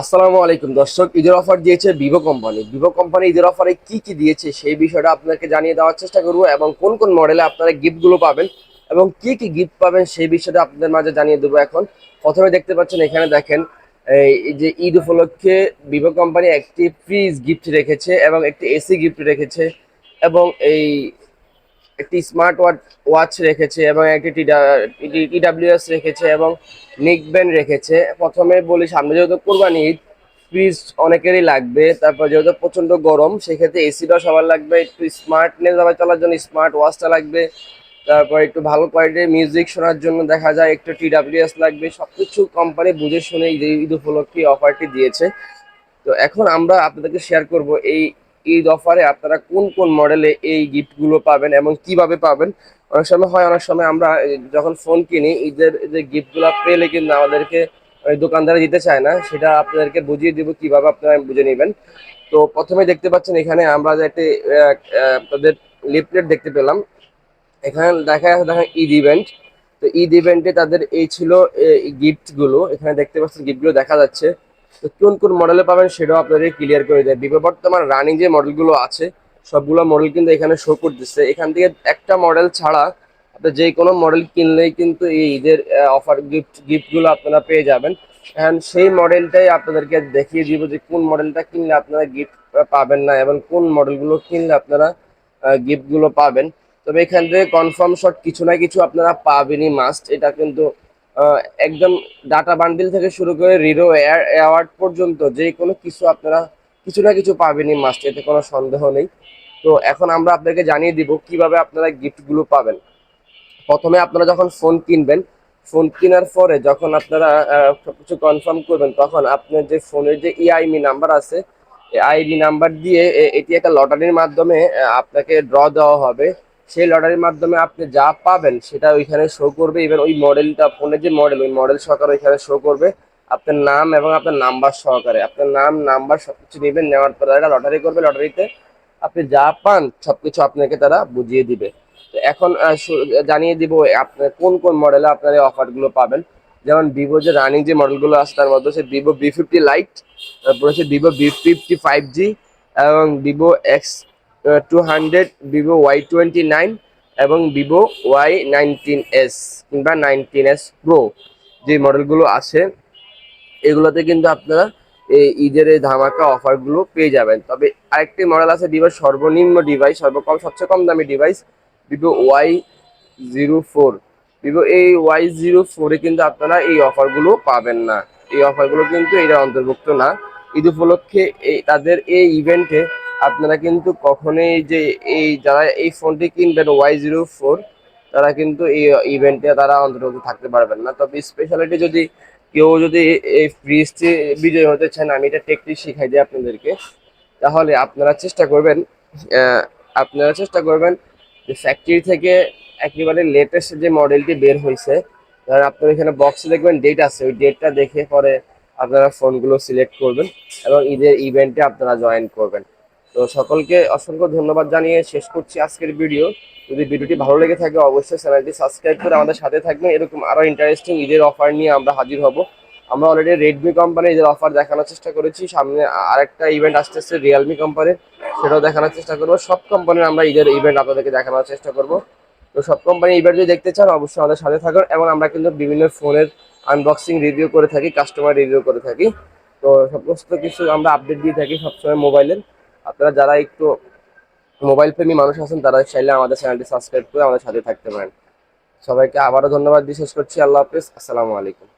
আসসালামু আলাইকুম দর্শক, ঈদের অফার দিয়েছে ভিভো কোম্পানি ভিভো কোম্পানি ঈদের অফারে কি কি দিয়েছে সেই বিষয়টা আপনাকে জানিয়ে দেওয়ার চেষ্টা করব এবং কোন কোন মডেলে আপনারা গিফটগুলো পাবেন এবং কি কি গিফট পাবেন সেই বিষয়টা আপনাদের মাঝে জানিয়ে দেবো এখন। প্রথমে দেখতে পাচ্ছেন, এখানে দেখেন, এই যে ঈদ উপলক্ষে ভিভো কোম্পানি একটি ফ্রিজ গিফট রেখেছে এবং একটি এসি গিফট রেখেছে এবং এই একটি স্মার্ট ওয়াচ রেখেছে এবং একটি টিডাব্লিউএস রেখেছে এবং নিক ব্যান্ড রেখেছে। প্রথমে বলি, সামনে যেহেতু কোরবানি ঈদ ফ্রিজ অনেকেরই লাগবে। তারপর যেহেতু প্রচণ্ড গরম, সেক্ষেত্রে এসিটা সবার লাগবে। একটু স্মার্টনেস আবার চলার জন্য স্মার্ট ওয়াচটা লাগবে। তারপর একটু ভালো কোয়ালিটির মিউজিক শোনার জন্য দেখা যায়, একটু টিডাব্লিউএস লাগবে। সব কিছু কোম্পানি বুঝে শুনে ঈদ উপলক্ষে অফারটি দিয়েছে। তো এখন আমরা আপনাদেরকে শেয়ার করব এই ঈদ অফারে আপনারা কোন কোন মডেলে এই গিফটগুলো পাবেন এবং কীভাবে পাবেন? অনেক সময় হয় অনেক সময় আমরা যখন ফোন কিনি ঈদের যে গিফটগুলো পেলে কিন্তু আমাদেরকে দোকানদারা দিতে চায় না। সেটা আপনাদেরকে বুঝিয়ে দিব কীভাবে আপনারা বুঝে নেবেন। তো প্রথমে দেখতে পাচ্ছেন এখানে আমরা একটি আহ, লিফলেট দেখতে পেলাম। এখানে দেখা যাচ্ছে দেখেন ঈদ ইভেন্ট তো ঈদ ইভেন্টে তাদের এই ছিল গিফটগুলো। এখানে দেখতে পাচ্ছেন গিফটগুলো দেখা যাচ্ছে। তো কোন কোন মডেলে পাবেন সেটাও আপনাদের ক্লিয়ার করে দেয়। বিভো বর্তমান রানিং যে মডেলগুলো আছে, সবগুলো মডেল কিন্তু এখানে শো করতেছে। এখান থেকে একটা মডেল ছাড়া আপনি যে কোনো মডেল কিনলেই কিন্তু এই ঈদের অফার গিফট গিফটগুলো আপনারা পেয়ে যাবেন। অ্যান্ড সেই মডেলটাই আপনাদেরকে দেখিয়ে দিব যে কোন মডেলটা কিনলে আপনারা গিফট পাবেন না এবং কোন মডেলগুলো কিনলে আপনারা গিফটগুলো পাবেন। তবে এখান থেকে কনফার্ম শট কিছু না কিছু আপনারা পাবেনই মাস্ট এটা কিন্তু একদম ডাটা বান্ডিল থেকে শুরু করে রিরো অ্যাওয়ার্ড পর্যন্ত যে কোনো কিছু আপনারা কিছু না কিছু পাবেনই মাস্ট এতে কোনো সন্দেহ নেই। তো এখন আমরা আপনাকে জানিয়ে দিব কীভাবে আপনারা গিফটগুলো পাবেন। প্রথমে আপনারা যখন ফোন কিনবেন ফোন কেনার পরে যখন আপনারা সবকিছু কনফার্ম করবেন, তখন আপনার যে ফোনের যে ইআইমি নাম্বার আছে আইডি নাম্বার দিয়ে এটি একটা লটারির মাধ্যমে আপনাকে ড্র দেওয়া হবে। সেই লটারির মাধ্যমে আপনি যা পাবেন সেটা ওইখানে শো করবে। ইভেন ওই মডেলটা ফোনের যে মডেল ওই মডেল সহকারে ওইখানে শো করবে। আপনার নাম এবং আপনার নাম্বার সহকারে। আপনার নাম নাম্বার সব কিছু নেবেন, নেওয়ার পরে একটা লটারি করবে। লটারিতে আপনি যা পান সব কিছু আপনাকে তারা বুঝিয়ে দিবে। তো এখন জানিয়ে দিব আপনার কোন কোন মডেলে আপনার এই অফারগুলো পাবেন? যেমন ভিভো যে রানিং যে মডেলগুলো আছে, তার মধ্যে হচ্ছে ভিভো বি ফিফটি লাইট তারপর হচ্ছে Vivo V fifty five G এবং Vivo X two hundred Vivo Y twenty nine এবং ভিভো ওয়াই নাইনটিন এস কিংবা নাইনটিন এস প্রো যে মডেলগুলো আছে, এগুলোতে কিন্তু আপনারা এই ঈদের এই ধামাকা অফারগুলো পেয়ে যাবেন। তবে আরেকটি মডেল আছে ভিভোর সর্বনিম্ন ডিভাইস সর্বকম, সবচেয়ে কম দামি device Vivo Y zero four Vivo এই ওয়াই জিরো ফোরে কিন্তু আপনারা এই অফারগুলো পাবেন না। এই অফারগুলো কিন্তু এটা অন্তর্ভুক্ত না। ঈদ উপলক্ষে এই, তাদের এই ইভেন্টে আপনারা কিন্তু কখনোই যে এই যারা এই ফোনটি কিনবেন ওয়াই জিরো ফোর তারা কিন্তু এই ইভেন্টে তারা অন্তর্ভুক্ত থাকতে পারবেন না। তবে স্পেশালিটি যদি কেউ যদি এই ফ্রিজটি বিজয় হতে চান, আমি এটা টেকটি শিখাই দিই আপনাদেরকে। তাহলে আপনারা চেষ্টা করবেন আপনারা চেষ্টা করবেন যে ফ্যাক্টরি থেকে একেবারে লেটেস্ট যে মডেলটি বের হয়েছে ধরেন আপনার এখানে বক্সে দেখবেন ডেট আছে, ওই ডেটটা দেখে পরে আপনারা ফোনগুলো সিলেক্ট করবেন এবং ঈদের ইভেন্টে আপনারা জয়েন করবেন। তো সকলকে অসংখ্য ধন্যবাদ জানিয়ে শেষ করছি আজকের ভিডিও। যদি ভিডিওটি ভালো লেগে থাকে অবশ্যই চ্যানেলটি সাবস্ক্রাইব করে আমাদের সাথে থাকবেন। এরকম আরও ইন্টারেস্টিং ঈদের অফার নিয়ে আমরা হাজির হব। আমরা অলরেডি রেডমি কোম্পানির ঈদের অফার দেখানোর চেষ্টা করেছি। সামনে আরেকটা ইভেন্ট আসতে আসতেছে রিয়েলমি কোম্পানির সেটাও দেখানোর চেষ্টা করব। সব কোম্পানির আমরা ঈদের ইভেন্ট আপনাদেরকে দেখানোর চেষ্টা করব। তো সব কোম্পানি ইভেন্ট যদি দেখতে চান, অবশ্যই আমাদের সাথে থাকুন এবং আমরা কিন্তু বিভিন্ন ফোনের আনবক্সিং রিভিউ করে থাকি কাস্টমার রিভিউ করে থাকি। তো সমস্ত কিছু আমরা আপডেট দিয়ে থাকি সবসময় মোবাইলের আপনারা যারা একটু মোবাইল প্রেমী মানুষ আছেন, তারা চাইলে আমাদের চ্যানেলটি সাবস্ক্রাইব করে আমাদের সাথে থাকতে পারেন। সবাইকে আবারও ধন্যবাদ বিশেষ করছি। আল্লাহ হাফিজ। আসসালামু আলাইকুম।